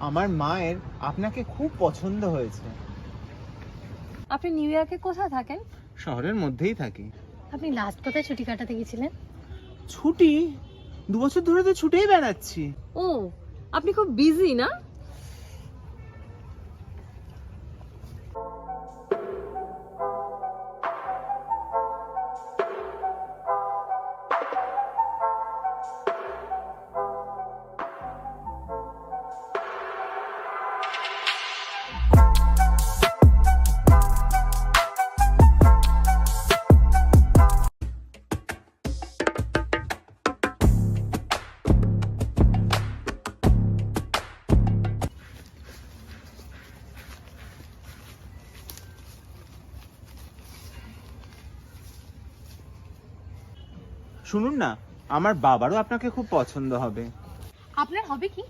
আমার মায়ের আপনাকে খুব পছন্দ হয়েছে। আপনি নিউ ইয়র্কে কোথায় থাকেন? শহরের মধ্যেই থাকি। আপনি লাস্ট কোথায় ছুটি কাটাতে গেছিলেন ছুটি? দু বছর ধরে তো ছুটেই বেড়াচ্ছি। ও আপনি খুব বিজি না? শুনুন না আমার বাবারও আপনাকে খুব পছন্দ হবে। আপনার হবে কি?